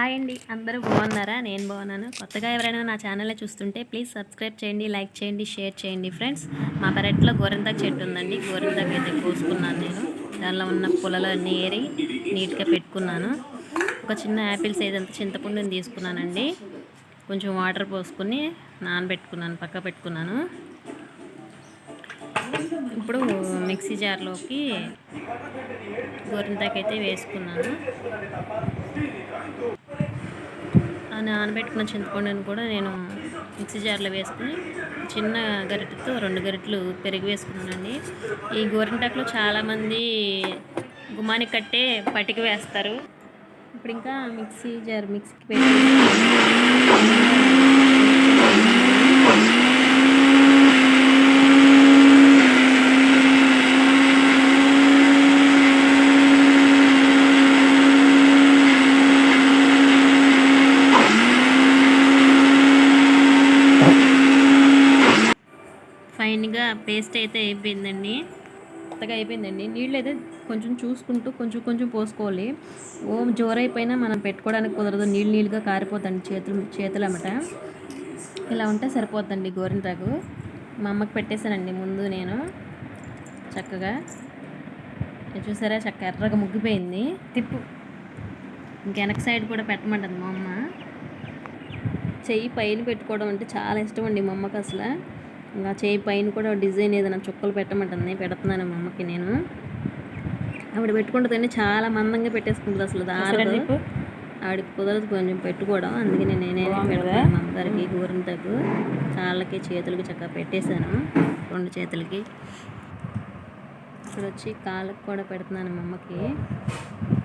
Hi అండి. అందరూ బాగున్నారా? నేను బాగున్నాను. కొత్తగా ఎవరైనా నా ఛానల్ని చూస్తుంటే ప్లీజ్ సబ్స్క్రైబ్ చేయండి లైక్ చేయండి షేర్ చేయండి ఫ్రెండ్స్. మా పెరట్లో గోరింతాకు చెట్టు ఉందండి. గోరింతాకు అయితే కోసుకున్నాను నేను. దానిలో ఉన్న పుల్లలు ఏరి నీట్గా పెట్టుకున్నాను. ఒక చిన్న యాపిల్ సైజ్ అంత చింతపండుని తీసుకున్నానండి. కొంచెం వాటర్ పోసుకుని నానబెట్టుకున్నాను పక్క పెట్టుకున్నాను. ఇప్పుడు మిక్సీ జార్లోకి గోరింతాకు అయితే వేసుకున్నాను. నానబెట్టుకున్న చింతపండుని కూడా నేను మిక్సీ జార్లో వేసుకుని చిన్న గరిటెతో రెండు గరిటెలు పెరుగు వేసుకున్నానండి. ఈ గోరింటాకులో చాలామంది గుమ్మానికి కట్టే పటిక వేస్తారు. ఇప్పుడు ఇంకా మిక్సీ జార్ మిక్సీకి పెట్టి ఫైన్గా పేస్ట్ అయితే అయిపోయిందండి. కొత్తగా అయిపోయిందండి. నీళ్ళు అయితే కొంచెం చూసుకుంటూ కొంచెం కొంచెం పోసుకోవాలి. ఓ జోరైపోయినా మనం పెట్టుకోవడానికి కుదరదు. నీళ్ళు నీళ్ళుగా కారిపోతుంది చేతులు చేతులు అన్నమాట. ఇలా ఉంటే సరిపోతుందండి గోరింటాకు మా అమ్మకి పెట్టేశానండి ముందు నేను చక్కగా. చూసారా? చక్క ఎర్రగా ముగ్గిపోయింది. తిప్పు. ఇంకెనక సైడ్ కూడా పెట్టమంటుంది మా అమ్మ. చెయ్యి పైన పెట్టుకోవడం అంటే చాలా ఇష్టం అండి మా అమ్మకి అసలు. ఇంకా చేయి పైన కూడా డిజైన్ ఏదైనా చుక్కలు పెట్టమంటుంది పెడుతున్నాను మా అమ్మకి నేను. ఆవిడ పెట్టుకుంటుందండి చాలా మందంగా పెట్టేసుకుంటుంది అసలు దాదాపు ఆవిడకి కుదరదు కొంచెం పెట్టుకోవడం అందుకని నేనే పెడతాను మా అమ్మగారికి గోరింతకు కాళ్ళకి చేతులకి చక్కగా పెట్టేశాను రెండు చేతులకి. ఇక్కడ వచ్చి కాళ్ళకి కూడా పెడుతున్నాను మా అమ్మకి. మ్మ్,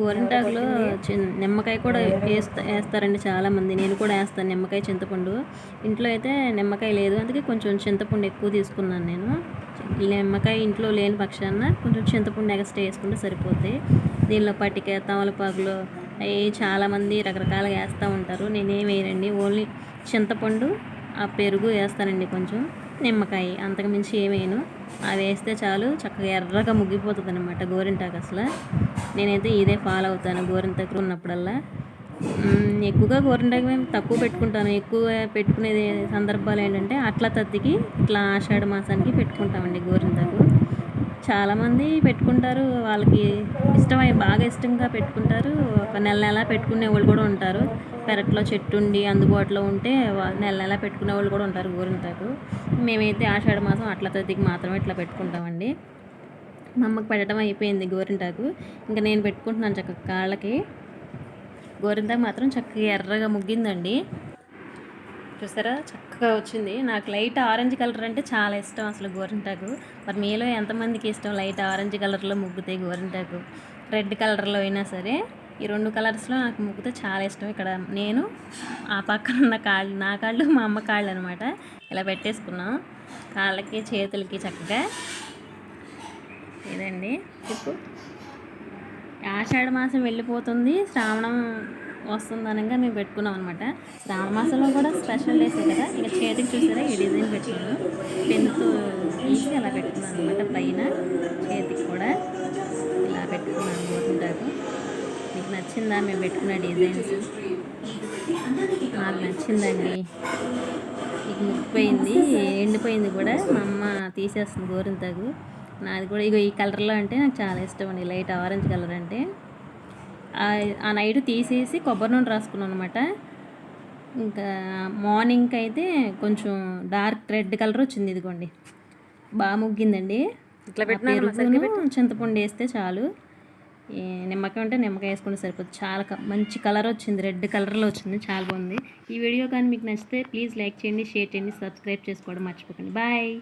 గోరింటాకులో చిన్న నిమ్మకాయ కూడా వేస్తా వేస్తారండి చాలామంది. నేను కూడా వేస్తాను నిమ్మకాయ చింతపండు. ఇంట్లో అయితే నిమ్మకాయ లేదు. అందుకే కొంచెం చింతపండు ఎక్కువ తీసుకున్నాను నేను. నిమ్మకాయ ఇంట్లో లేని పక్షాన కొంచెం చింతపండు ఎగస్ట్రా వేసుకుంటే సరిపోద్ది. దీనిలో పటిక తమలపాకులు అవి చాలామంది రకరకాలుగా వేస్తూ ఉంటారు. నేనేం వేయనండి. ఓన్లీ చింతపండు ఆ పెరుగు వేస్తానండి కొంచెం. నిమ్మకాయ అంతకుమించి ఏమేను అవి వేస్తే చాలు చక్కగా ఎర్రగా ముగ్గిపోతుంది అనమాట గోరింటాకు అసలు. నేనైతే ఇదే ఫాలో అవుతాను గోరింటాకు ఉన్నప్పుడల్లా. ఎక్కువగా గోరింటాకు మేము తక్కువ పెట్టుకుంటాను. ఎక్కువ పెట్టుకునేది సందర్భాలు ఏంటంటే అట్ల తత్తికి ఇట్లా ఆషాఢ మాసానికి పెట్టుకుంటామండి గోరింటాకు. చాలామంది పెట్టుకుంటారు. వాళ్ళకి ఇష్టమై బాగా ఇష్టంగా పెట్టుకుంటారు. ఒక నెల నెల పెట్టుకునే వాళ్ళు కూడా ఉంటారు. పెరట్లో చెట్టు ఉండి అందుబాటులో ఉంటే నెల నెల పెట్టుకునే వాళ్ళు కూడా ఉంటారు గోరింటాకు మేమైతే ఆషాఢ మాసం అట్ల తదికి మాత్రమే ఇట్లా పెట్టుకుంటామండి. మా అమ్మకి పెట్టడం అయిపోయింది గోరింటాకు. ఇంకా నేను పెట్టుకుంటున్నాను చక్కగా కాళ్ళకి. గోరింటాకు మాత్రం చక్కగా ఎర్రగా ముగ్గిందండి. చూసారా? చక్కగా వచ్చింది. నాకు లైట్ ఆరెంజ్ కలర్ అంటే చాలా ఇష్టం అసలు గోరింటాకు. మరి మీలో ఎంతమందికి ఇష్టం లైట్ ఆరెంజ్ కలర్లో ముగ్గుతాయి గోరింటాకు? రెడ్ కలర్లో అయినా సరే ఈ రెండు కలర్స్లో నాకు ముగ్గుతే చాలా ఇష్టం. ఇక్కడ నేను ఆ పక్కన ఉన్న కాళ్ళు నా కాళ్ళు మా అమ్మ కాళ్ళు అనమాట ఇలా పెట్టేసుకున్నాం. కాళ్ళకి చేతులకి చక్కగా. ఇదండి. ఇప్పుడు ఆషాఢ మాసం వెళ్ళిపోతుంది. శ్రావణం వస్తుంది అనగా మేము పెట్టుకున్నాం అనమాట శ్రావణ మాసంలో కూడా స్పెషల్ డేస్ కదా. ఇంకా చేతికి చూసారా? ఈ డిజైన్ పెట్టుకున్నాను పెన్తో తీసి అలా పెట్టుకున్నాను అనమాట పైన చేతికి కూడా. ఇలా పెట్టుకున్నాను గోరింటాకు మీకు నచ్చిందా? మేము పెట్టుకున్న డిజైన్స్. నాకు నచ్చిందండి. ఇక ముక్కిపోయింది ఎండిపోయింది కూడా. మా అమ్మ తీసేస్తుంది గోరింతకు. నాది కూడా ఇగో ఈ కలర్లో అంటే నాకు చాలా ఇష్టం అండి. లైట్ ఆరెంజ్ కలర్ అంటే. ఆ- నైట్ తీసేసి కొబ్బరి నూనె రాసుకున్నాను అనమాట ఇంకా మార్నింగ్ అయితే కొంచెం డార్క్ రెడ్ కలర్ వచ్చింది ఇదిగోండి. బాగా ముగ్గిందండి. ఇట్లా పెరుగు చింతపండు వేస్తే చాలు. నిమ్మకాయ ఉంటే నిమ్మకాయ వేసుకుంటే సరిపోతుంది చాలా మంచి కలర్ వచ్చింది. రెడ్ కలర్లో వచ్చింది. చాలా బాగుంది. ఈ వీడియో కానీ మీకు నచ్చితే ప్లీజ్ లైక్ చేయండి షేర్ చేయండి సబ్స్క్రైబ్ చేసుకోవడం మర్చిపోకండి. బాయ్.